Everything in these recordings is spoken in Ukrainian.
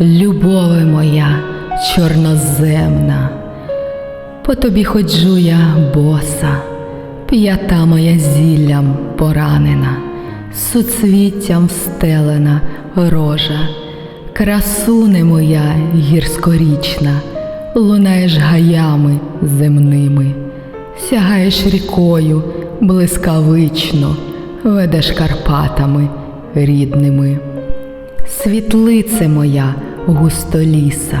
любове моя чорноземна, по тобі ходжу я боса, п'ята моя зіллям поранена, суцвіттям встелена рожа, красуне моя гірськорічна, лунаєш гаями земними, сягаєш рікою блискавично, ведеш Карпатами рідними. Світлице моя густоліса,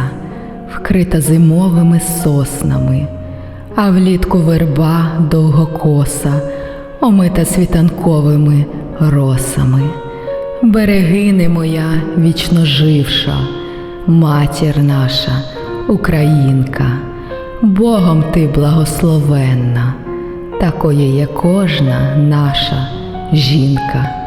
вкрита зимовими соснами, а влітку верба довгокоса, омита світанковими росами. Берегине моя вічно живша, матір наша, Українка, Богом ти благословенна, такою є кожна наша жінка.